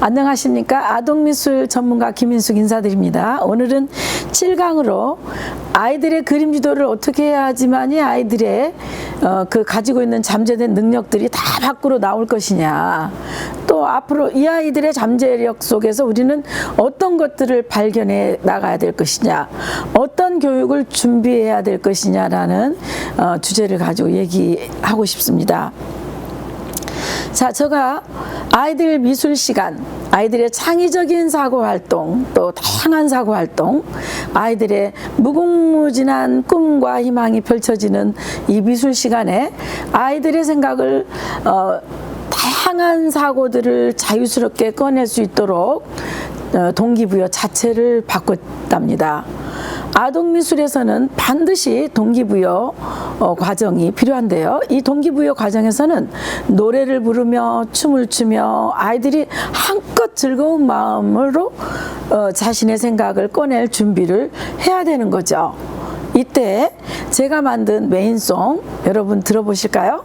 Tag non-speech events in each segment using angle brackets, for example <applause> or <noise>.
안녕하십니까 아동미술 전문가 김인숙 인사드립니다. 오늘은 7강으로 아이들의 그림 지도를 어떻게 해야 하지만이 아이들의 어, 그 가지고 있는 잠재된 능력들이 다 밖으로 나올 것이냐 또 앞으로 이 아이들의 잠재력 속에서 우리는 어떤 것들을 발견해 나가야 될 것이냐 어떤 교육을 준비해야 될 것이냐라는 어, 주제를 가지고 얘기하고 싶습니다. 자, 제가 아이들 미술 시간, 아이들의 창의적인 사고 활동, 또 다양한 사고 활동, 아이들의 무궁무진한 꿈과 희망이 펼쳐지는 이 미술 시간에 아이들의 생각을 어, 다양한 사고들을 자유스럽게 꺼낼 수 있도록 어, 동기부여 자체를 바꿨답니다. 아동 미술에서는 반드시 동기부여 어, 과정이 필요한데요. 이 동기부여 과정에서는 노래를 부르며 춤을 추며 아이들이 한껏 즐거운 마음으로 어, 자신의 생각을 꺼낼 준비를 해야 되는 거죠. 이때 제가 만든 메인송 여러분 들어보실까요?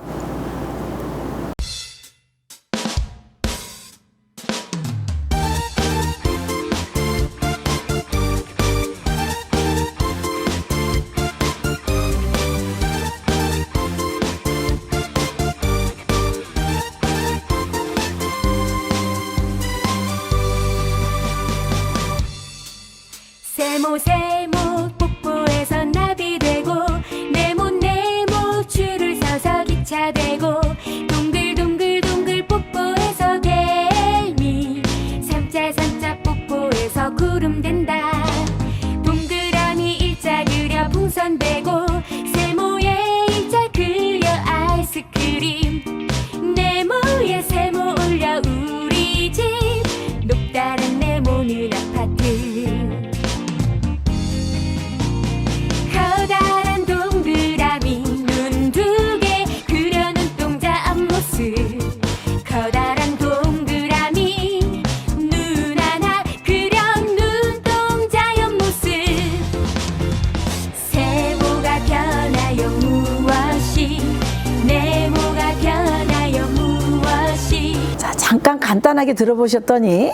들어보셨더니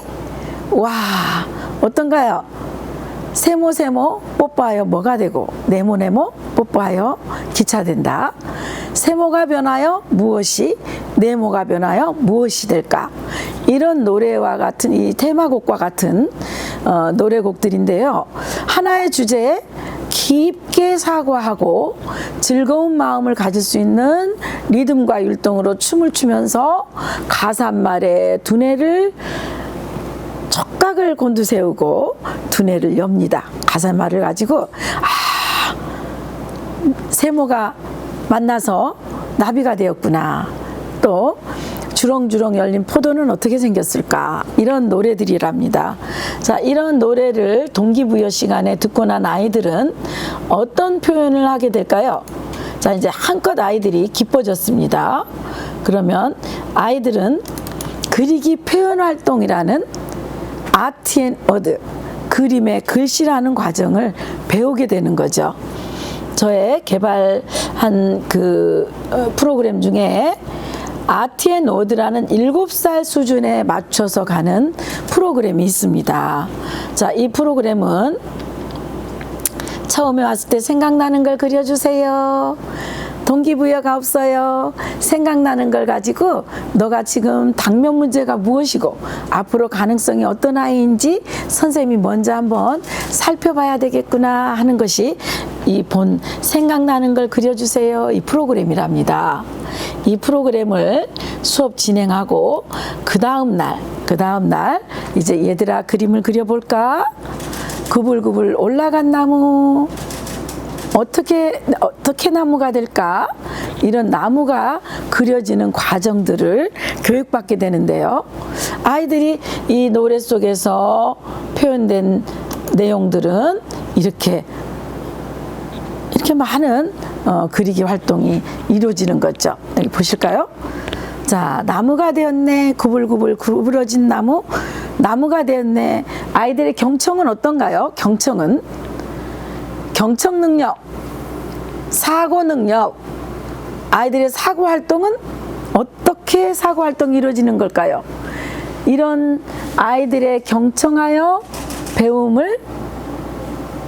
와 어떤가요? 세모 세모 뽀뽀하여 뭐가 되고 네모 네모 뽀뽀하여 기차 된다. 세모가 변하여 무엇이 네모가 변하여 무엇이 될까? 이런 노래와 같은 이 테마곡과 같은 어, 노래곡들인데요. 하나의 주제에 깊게 사고하고 즐거운 마음을 가질 수 있는 리듬과 율동으로 춤을 추면서 가사말에 두뇌를 촉각을 곤두세우고 두뇌를 엽니다. 가사말을 가지고 아 세모가 만나서 나비가 되었구나. 또 주렁주렁 열린 포도는 어떻게 생겼을까? 이런 노래들이랍니다. 자, 이런 노래를 동기부여 시간에 듣고 난 아이들은 어떤 표현을 하게 될까요? 자, 이제 한껏 아이들이 기뻐졌습니다. 그러면 아이들은 그리기 표현 활동이라는 아트 앤 어드 그림의 글씨라는 과정을 배우게 되는 거죠. 저의 개발한 그 어, 프로그램 중에 워드라는 7살 수준에 맞춰서 가는 프로그램이 있습니다. 자, 이 프로그램은 처음에 왔을 때 생각나는 걸 그려주세요. 동기부여가 없어요. 생각나는 걸 가지고 너가 지금 당면 문제가 무엇이고 앞으로 가능성이 어떤 아이인지 선생님이 먼저 한번 살펴봐야 되겠구나 하는 것이 이 본 생각나는 걸 그려주세요. 이 프로그램이랍니다. 이 프로그램을 수업 진행하고 그 다음 날, 그 다음 날 이제 얘들아 그림을 그려볼까? 구불구불 올라간 나무 어떻게 어떻게 나무가 될까 이런 나무가 그려지는 과정들을 교육받게 되는데요. 아이들이 이 노래 속에서 표현된 내용들은 이렇게 이렇게 많은 어, 그리기 활동이 이루어지는 거죠. 여기 보실까요? 자, 나무가 되었네. 구불구불 구부러진 나무. 나무가 되었네. 아이들의 경청은 어떤가요? 경청은 경청 능력, 사고 능력, 아이들의 사고 활동은 어떻게 사고 활동이 이루어지는 걸까요? 이런 아이들의 경청하여 배움을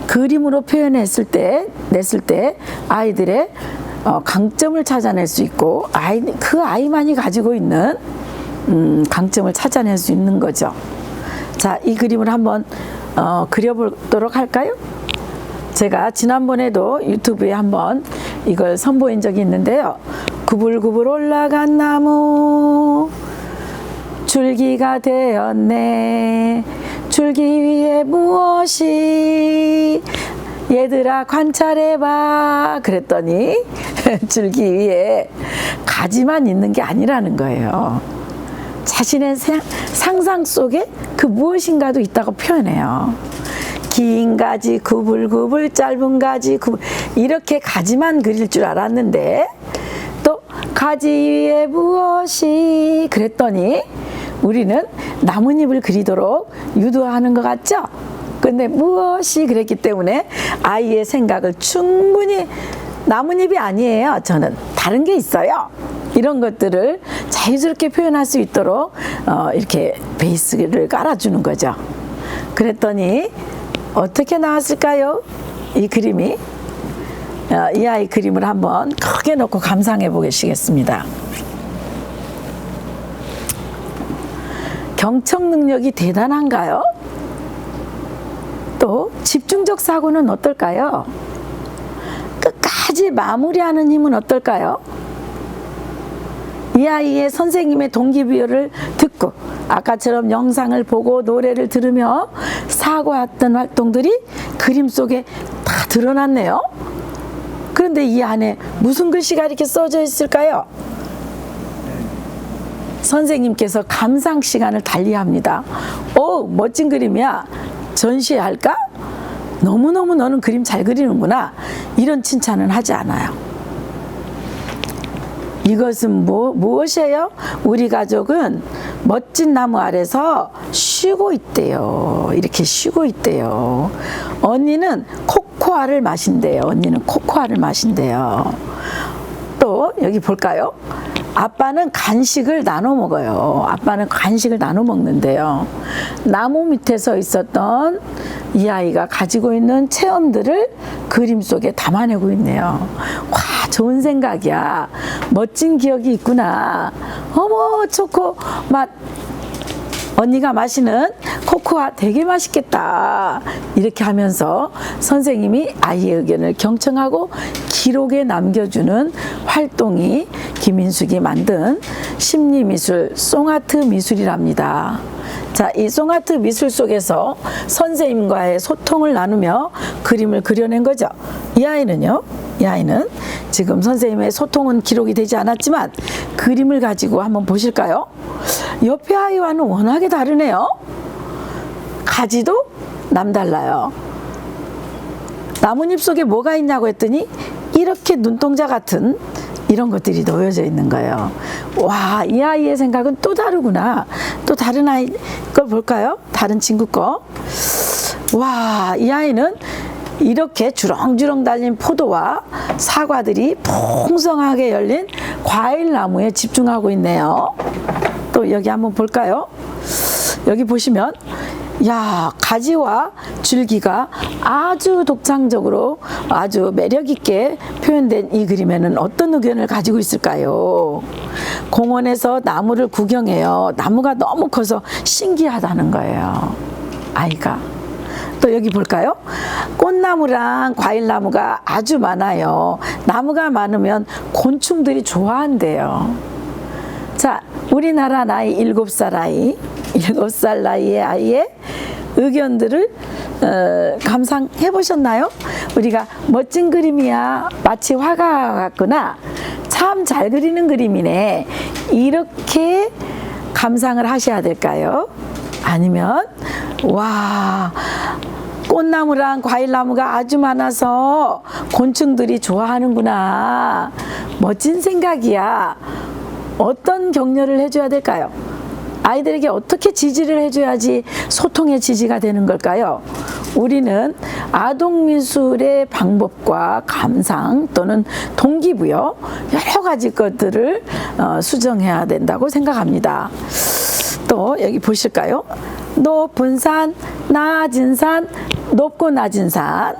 그림으로 표현했을 때 냈을 때 아이들의 어, 강점을 찾아낼 수 있고 아이 그 아이만이 가지고 있는 음, 강점을 찾아낼 수 있는 거죠. 자, 이 그림을 한번 어, 그려보도록 할까요? 제가 지난번에도 유튜브에 한번 이걸 선보인 적이 있는데요. 구불구불 올라간 나무 줄기가 되었네. 줄기 위에 무엇이 얘들아 관찰해봐 그랬더니 <laughs> 줄기 위에 가지만 있는 게 아니라는 거예요. 자신의 생- 상상 속에 그 무엇인가도 있다고 표현해요. 긴 가지 구불구불 짧은 가지 구불 이렇게 가지만 그릴 줄 알았는데 또 가지 위에 무엇이 그랬더니 우리는 나뭇잎을 그리도록 유도하는 것 같죠? 근데 무엇이 그랬기 때문에 아이의 생각을 충분히 나뭇잎이 아니에요. 저는 다른 게 있어요. 이런 것들을 자유스럽게 표현할 수 있도록 어, 이렇게 베이스를 깔아주는 거죠. 그랬더니 어떻게 나왔을까요? 이 그림이 어, 이 아이 그림을 한번 크게 놓고 감상해 보시겠습니다. 경청 능력이 대단한가요? 또 집중적 사고는 어떨까요? 끝까지 마무리하는 힘은 어떨까요? 이 아이의 선생님의 동기부여를 듣고 아까처럼 영상을 보고 노래를 들으며 사고했던 활동들이 그림 속에 다 드러났네요. 그런데 이 안에 무슨 글씨가 이렇게 써져 있을까요? 선생님께서 감상 시간을 달리합니다. 오, 멋진 그림이야. 전시할까? 너무너무 너는 그림 잘 그리는구나. 이런 칭찬은 하지 않아요. 이것은 뭐, 무엇이에요? 우리 가족은 멋진 나무 아래서 쉬고 있대요. 이렇게 쉬고 있대요. 언니는 코코아를 마신대요. 언니는 코코아를 마신대요. 또 여기 볼까요? 아빠는 간식을 나눠 먹어요. 아빠는 간식을 나눠 먹는데요. 나무 밑에 서 있었던 이 아이가 가지고 있는 체험들을 그림 속에 담아내고 있네요. 와, 좋은 생각이야. 멋진 기억이 있구나. 어머, 초코 맛. 언니가 마시는 코코아 되게 맛있겠다. 이렇게 하면서 선생님이 아이의 의견을 경청하고 기록에 남겨주는 활동이 김인숙이 만든 심리미술, 송아트 미술이랍니다. 자, 이 송아트 미술 속에서 선생님과의 소통을 나누며 그림을 그려낸 거죠. 이 아이는요, 이 아이는 지금 선생님의 소통은 기록이 되지 않았지만 그림을 가지고 한번 보실까요? 옆에 아이와는 워낙에 다르네요. 가지도 남달라요. 나뭇잎 속에 뭐가 있냐고 했더니 이렇게 눈동자 같은 이런 것들이 놓여져 있는 거예요. 와, 이 아이의 생각은 또 다르구나. 또 다른 아이 걸 볼까요? 다른 친구 거. 와, 이 아이는 이렇게 주렁주렁 달린 포도와 사과들이 풍성하게 열린 과일 나무에 집중하고 있네요. 또 여기 한번 볼까요? 여기 보시면 야 가지와 줄기가 아주 독창적으로 아주 매력 있게 표현된 이 그림에는 어떤 의견을 가지고 있을까요? 공원에서 나무를 구경해요. 나무가 너무 커서 신기하다는 거예요. 아이가. 또 여기 볼까요? 꽃나무랑 과일나무가 아주 많아요. 나무가 많으면 곤충들이 좋아한대요. 자, 우리나라 나이 일곱 살 아이, 일곱 살 나이의 아이의 의견들을 어, 감상해 보셨나요? 우리가 멋진 그림이야, 마치 화가 같구나, 참 잘 그리는 그림이네. 이렇게 감상을 하셔야 될까요? 아니면 와 꽃나무랑 과일나무가 아주 많아서 곤충들이 좋아하는구나. 멋진 생각이야. 어떤 격려를 해줘야 될까요? 아이들에게 어떻게 지지를 해줘야지 소통의 지지가 되는 걸까요? 우리는 아동미술의 방법과 감상 또는 동기부여 여러 가지 것들을 어, 수정해야 된다고 생각합니다. 또 여기 보실까요? 높은 산, 낮은 산, 높고 낮은 산,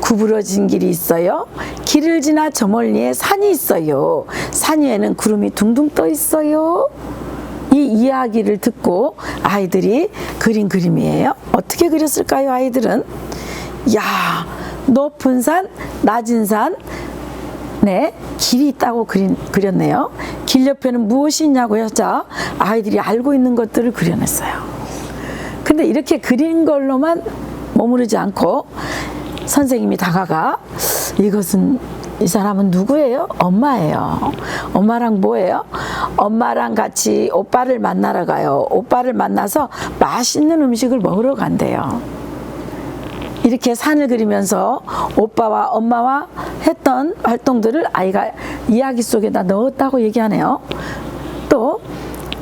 구부러진 길이 있어요. 길을 지나 저 멀리에 산이 있어요. 산 위에는 구름이 둥둥 떠 있어요. 이 이야기를 듣고 아이들이 그린 그림이에요. 어떻게 그렸을까요, 아이들은? 야, 높은 산, 낮은 산, 네, 길이 있다고 그린, 그렸네요. 길 옆에는 무엇이 있냐고 여자 아이들이 알고 있는 것들을 그려냈어요. 근데 이렇게 그린 걸로만 머무르지 않고 선생님이 다가가 이것은 이 사람은 누구예요? 엄마예요. 엄마랑 뭐예요? 엄마랑 같이 오빠를 만나러 가요. 오빠를 만나서 맛있는 음식을 먹으러 간대요. 이렇게 산을 그리면서 오빠와 엄마와 했던 활동들을 아이가 이야기 속에다 넣었다고 얘기하네요. 또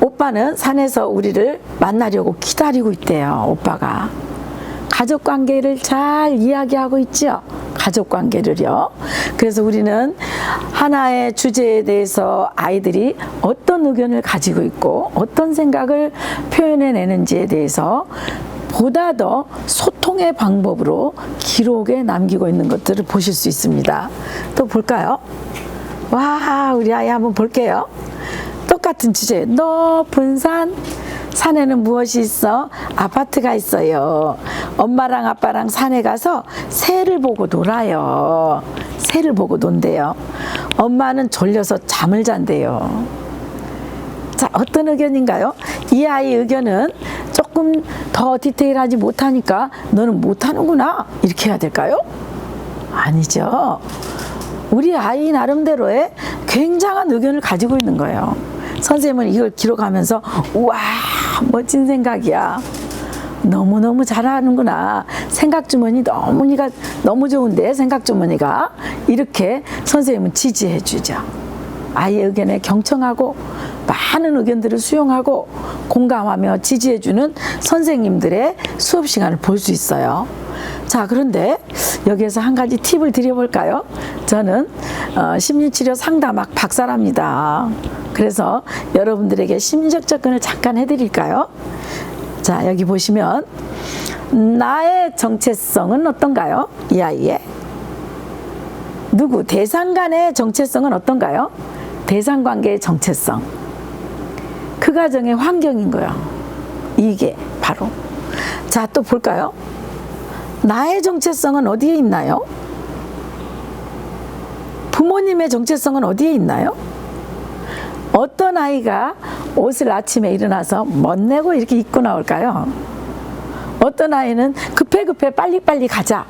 오빠는 산에서 우리를 만나려고 기다리고 있대요. 오빠가. 가족 관계를 잘 이야기하고 있죠. 가족 관계를요. 그래서 우리는 하나의 주제에 대해서 아이들이 어떤 의견을 가지고 있고 어떤 생각을 표현해 내는지에 대해서 보다 더 소통의 방법으로 기록에 남기고 있는 것들을 보실 수 있습니다. 또 볼까요? 와, 우리 아이 한번 볼게요. 똑같은 주제. 높은 산. 산에는 무엇이 있어? 아파트가 있어요. 엄마랑 아빠랑 산에 가서 새를 보고 놀아요. 새를 보고 논대요. 엄마는 졸려서 잠을 잔대요. 자, 어떤 의견인가요? 이 아이 의견은 조금 더 디테일하지 못하니까 너는 못하는구나. 이렇게 해야 될까요? 아니죠. 우리 아이 나름대로의 굉장한 의견을 가지고 있는 거예요. 선생님은 이걸 기록하면서, 우와, 멋진 생각이야. 너무너무 잘하는구나. 생각 주머니 너무, 니가 너무 좋은데, 생각 주머니가. 이렇게 선생님은 지지해 주죠. 아이의 의견에 경청하고 많은 의견들을 수용하고 공감하며 지지해 주는 선생님들의 수업 시간을 볼 수 있어요. 자, 그런데 여기에서 한 가지 팁을 드려볼까요? 저는 어, 심리치료 상담학 박사랍니다. 그래서 여러분들에게 심리적 접근을 잠깐 해드릴까요? 자, 여기 보시면 나의 정체성은 어떤가요? 이 아이의 누구 대상 간의 정체성은 어떤가요? 대상 관계의 정체성. 그 가정의 환경인 거예요. 이게 바로. 자, 또 볼까요? 나의 정체성은 어디에 있나요? 부모님의 정체성은 어디에 있나요? 어떤 아이가 옷을 아침에 일어나서 멋내고 이렇게 입고 나올까요? 어떤 아이는 급해 급해 빨리빨리 가자.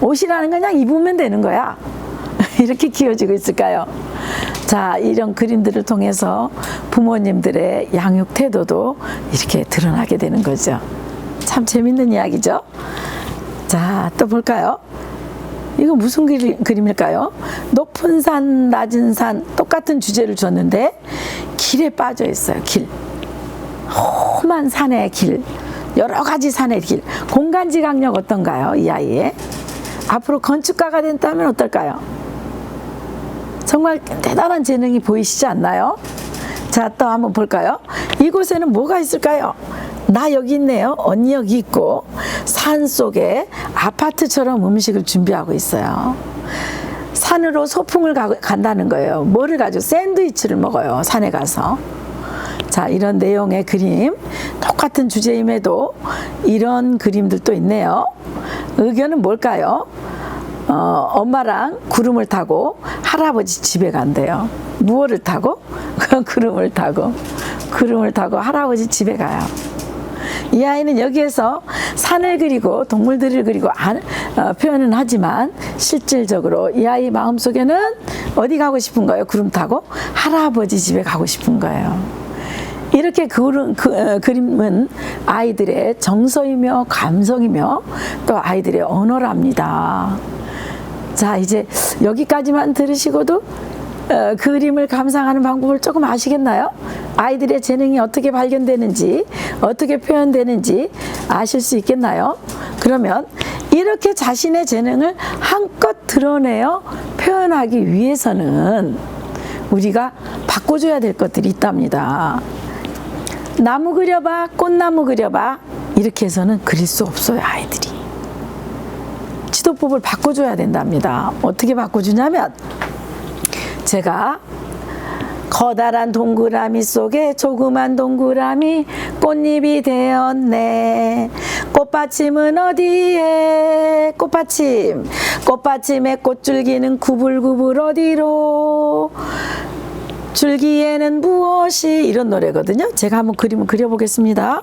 옷이라는 건 그냥 입으면 되는 거야. <laughs> 이렇게 키워지고 있을까요? 자, 이런 그림들을 통해서 부모님들의 양육 태도도 이렇게 드러나게 되는 거죠. 참 재밌는 이야기죠? 자, 또 볼까요? 이거 무슨 그리, 그림일까요? 높은 산, 낮은 산, 똑같은 주제를 줬는데, 길에 빠져 있어요, 길. 험한 산의 길. 여러 가지 산의 길. 공간지 강력 어떤가요, 이 아이의? 앞으로 건축가가 된다면 어떨까요? 정말 대단한 재능이 보이시지 않나요? 자, 또 한번 볼까요? 이곳에는 뭐가 있을까요? 나 여기 있네요. 언니 여기 있고 산 속에 아파트처럼 음식을 준비하고 있어요. 산으로 소풍을 가, 간다는 거예요. 뭐를 가지고 샌드위치를 먹어요. 산에 가서. 자, 이런 내용의 그림, 똑같은 주제임에도 이런 그림들도 있네요. 의견은 뭘까요? 어, 엄마랑 구름을 타고 할아버지 집에 간대요. 무엇을 타고? <laughs> 구름을 타고. 구름을 타고 할아버지 집에 가요. 이 아이는 여기에서 산을 그리고 동물들을 그리고 안, 어, 표현은 하지만 실질적으로 이 아이 마음속에는 어디 가고 싶은 거예요? 구름 타고 할아버지 집에 가고 싶은 거예요. 이렇게 그림, 그, 어, 그림은 아이들의 정서이며 감성이며 또 아이들의 언어랍니다. 자, 이제 여기까지만 들으시고도 어, 그림을 감상하는 방법을 조금 아시겠나요? 아이들의 재능이 어떻게 발견되는지, 어떻게 표현되는지 아실 수 있겠나요? 그러면 이렇게 자신의 재능을 한껏 드러내어 표현하기 위해서는 우리가 바꿔줘야 될 것들이 있답니다. 나무 그려봐, 꽃나무 그려봐. 이렇게 해서는 그릴 수 없어요, 아이들이. 지도법을 바꿔줘야 된답니다. 어떻게 바꿔주냐면, 제가 커다란 동그라미 속에 조그만 동그라미 꽃잎이 되었네. 꽃받침은 어디에? 꽃받침. 꽃받침의 꽃줄기는 구불구불 어디로? 줄기에는 무엇이 이런 노래거든요. 제가 한번 그림을 그려보겠습니다.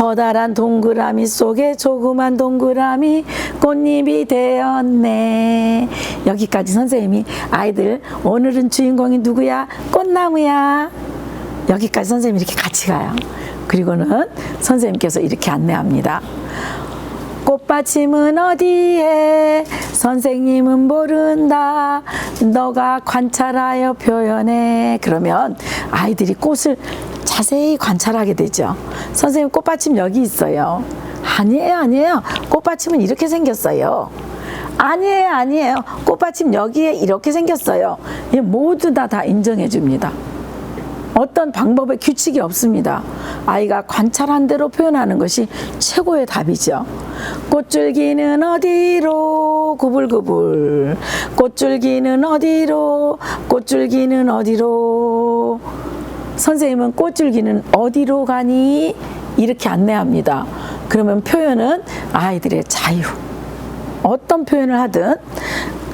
커다란 동그라미 속에 조그만 동그라미 꽃잎이 되었네. 여기까지 선생님이 아이들 오늘은 주인공이 누구야? 꽃나무야. 여기까지 선생님이 이렇게 같이 가요. 그리고는 선생님께서 이렇게 안내합니다. 꽃받침은 어디에 선생님은 모른다 너가 관찰하여 표현해 그러면 아이들이 꽃을 자세히 관찰하게 되죠. 선생님 꽃받침 여기 있어요. 아니에요 아니에요. 꽃받침은 이렇게 생겼어요. 아니에요 아니에요. 꽃받침 여기에 이렇게 생겼어요. 이 모두 다 다 인정해 줍니다. 어떤 방법의 규칙이 없습니다. 아이가 관찰한 대로 표현하는 것이 최고의 답이죠. 꽃줄기는 어디로? 구불구불. 꽃줄기는 어디로? 꽃줄기는 어디로 선생님은 꽃줄기는 어디로 가니 이렇게 안내합니다. 그러면 표현은 아이들의 자유. 어떤 표현을 하든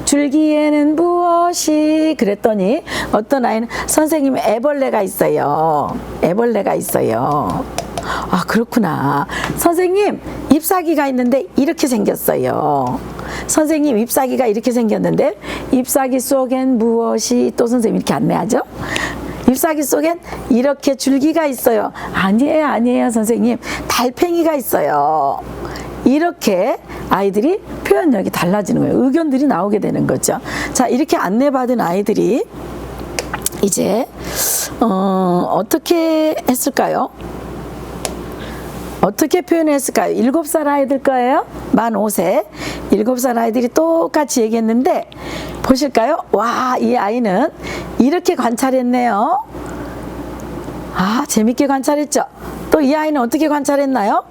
줄기에는 무엇이 그랬더니 어떤 아이는 선생님 애벌레가 있어요. 애벌레가 있어요. 아 그렇구나. 선생님 잎사귀가 있는데 이렇게 생겼어요. 선생님 잎사귀가 이렇게 생겼는데 잎사귀 속엔 무엇이 또 선생님 이렇게 안내하죠. 잎사귀 속엔 이렇게 줄기가 있어요. 아니에요, 아니에요, 선생님. 달팽이가 있어요. 이렇게 아이들이 표현력이 달라지는 거예요. 의견들이 나오게 되는 거죠. 자, 이렇게 안내받은 아이들이 이제, 어, 어떻게 했을까요? 어떻게 표현했을까요? 일곱 살 아이들 거예요? 만 5세. 일곱 살 아이들이 똑같이 얘기했는데, 보실까요? 와, 이 아이는 이렇게 관찰했네요. 아, 재밌게 관찰했죠? 또 이 아이는 어떻게 관찰했나요?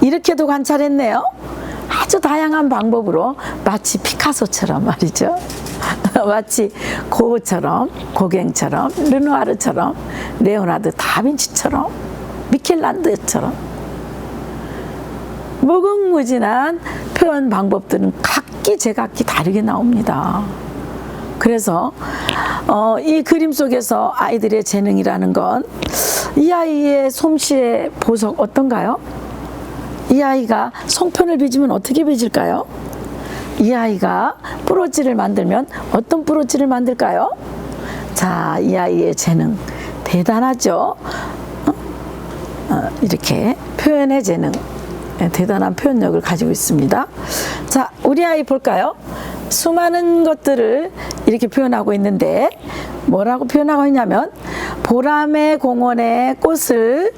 이렇게도 관찰했네요. 아주 다양한 방법으로 마치 피카소처럼 말이죠. <laughs> 마치 고흐처럼, 고갱처럼, 르누아르처럼, 레오나르도 다빈치처럼, 미켈란드처럼 무궁무진한 표현 방법들은 각 기 제각기 다르게 나옵니다. 그래서 어, 이 그림 속에서 아이들의 재능이라는 건 이 아이의 솜씨의 보석 어떤가요? 이 아이가 송편을 빚으면 어떻게 빚을까요? 이 아이가 뿌로지를 만들면 어떤 뿌로지를 만들까요? 자, 이 아이의 재능 대단하죠. 어? 어, 이렇게 표현의 재능 예, 대단한 표현력을 가지고 있습니다. 자, 우리 아이 볼까요? 수많은 것들을 이렇게 표현하고 있는데 뭐라고 표현하고 있냐면 보람의 공원에 꽃을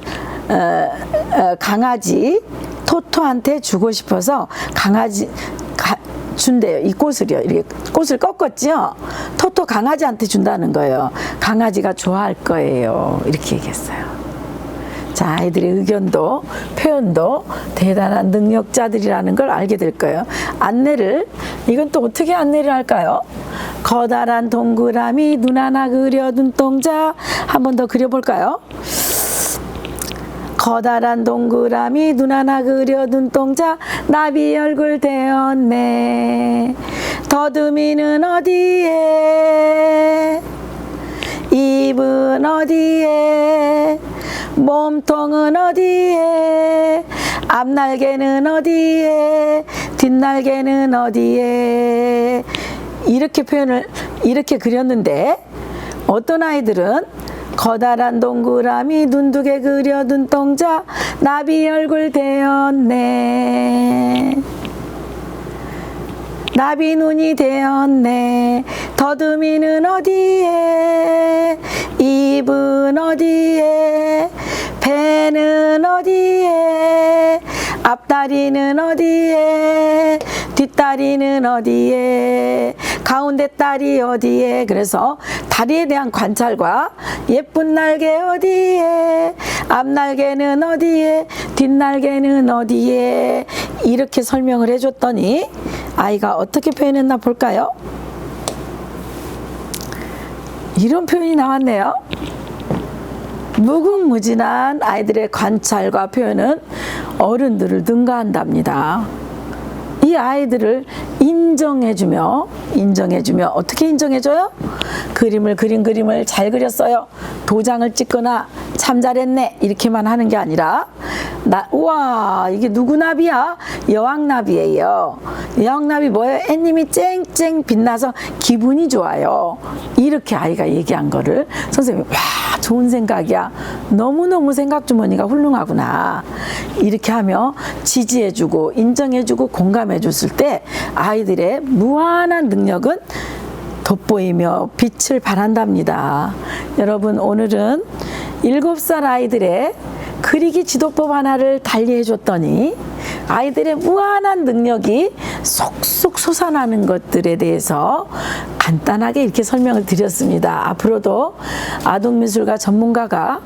어, 어, 강아지 토토한테 주고 싶어서 강아지 가, 준대요. 이 꽃을요. 이렇게 꽃을 꺾었죠. 토토 강아지한테 준다는 거예요. 강아지가 좋아할 거예요. 이렇게 얘기했어요. 자, 아이들의 의견도 표현도 대단한 능력자들이라는 걸 알게 될 거예요. 안내를 이건 또 어떻게 안내를 할까요? 커다란 동그라미 눈 하나 그려 눈동자 한 번 더 그려볼까요? 커다란 동그라미 눈 하나 그려 눈동자 나비 얼굴 되었네 더듬이는 어디에 입은 어디에 몸통은 어디에? 앞날개는 어디에? 뒷날개는 어디에? 이렇게 표현을 이렇게 그렸는데 어떤 아이들은 커다란 동그라미 눈두개 그려 눈동자 나비 얼굴 되었네. 나비 눈이 되었네. 더듬이는 어디에 입은 어디에? 배는 어디에? 앞다리는 어디에? 뒷다리는 어디에? 가운데 다리 어디에? 그래서 다리에 대한 관찰과 예쁜 날개 어디에? 앞날개는 어디에? 뒷날개는 어디에? 이렇게 설명을 해줬더니 아이가 어떻게 표현했나 볼까요? 이런 표현이 나왔네요. 무궁무진한 아이들의 관찰과 표현은 어른들을 능가한답니다. 이 아이들을 인정해주며 인정해주며 어떻게 인정해줘요? 그림을 그린 그림을 잘 그렸어요. 도장을 찍거나 참 잘했네 이렇게만 하는 게 아니라 나 우와 이게 누구 나비야? 여왕나비예요. 여왕나비 뭐예요? 애님이 쨍쨍 빛나서 기분이 좋아요. 이렇게 아이가 얘기한 거를 선생님이 와 좋은 생각이야. 너무너무 생각 주머니가 훌륭하구나. 이렇게 하며 지지해주고 인정해주고 공감해줬을 때 아이들의 무한한 능력은 돋보이며 빛을 발한답니다. 여러분 오늘은 일곱 살 아이들의 그리기 지도법 하나를 달리해 줬더니 아이들의 무한한 능력이 속속 솟아나는 것들에 대해서 간단하게 이렇게 설명을 드렸습니다. 앞으로도 아동미술가 전문가가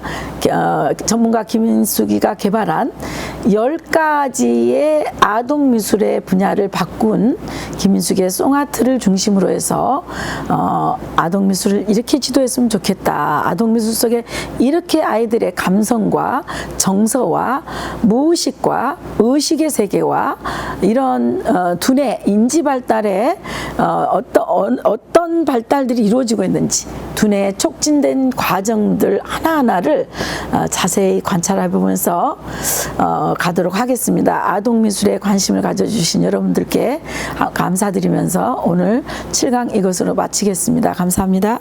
어, 전문가 김인숙이가 개발한 열 가지의 아동 미술의 분야를 바꾼 김인숙의 송아트를 중심으로 해서 어, 아동 미술을 이렇게 지도했으면 좋겠다. 아동 미술 속에 이렇게 아이들의 감성과 정서와 무의식과 의식의 세계와 이런 어, 두뇌 인지 발달에 어, 어떤 어, 어떤 발달들이 이루어지고 있는지 두뇌에 촉진된 과정들 하나하나를 어, 자세히 관찰해 보면서 어, 가도록 하겠습니다. 아동 미술에 관심을 가져주신 여러분들께 아, 감사드리면서 오늘 7강 이것으로 마치겠습니다. 감사합니다.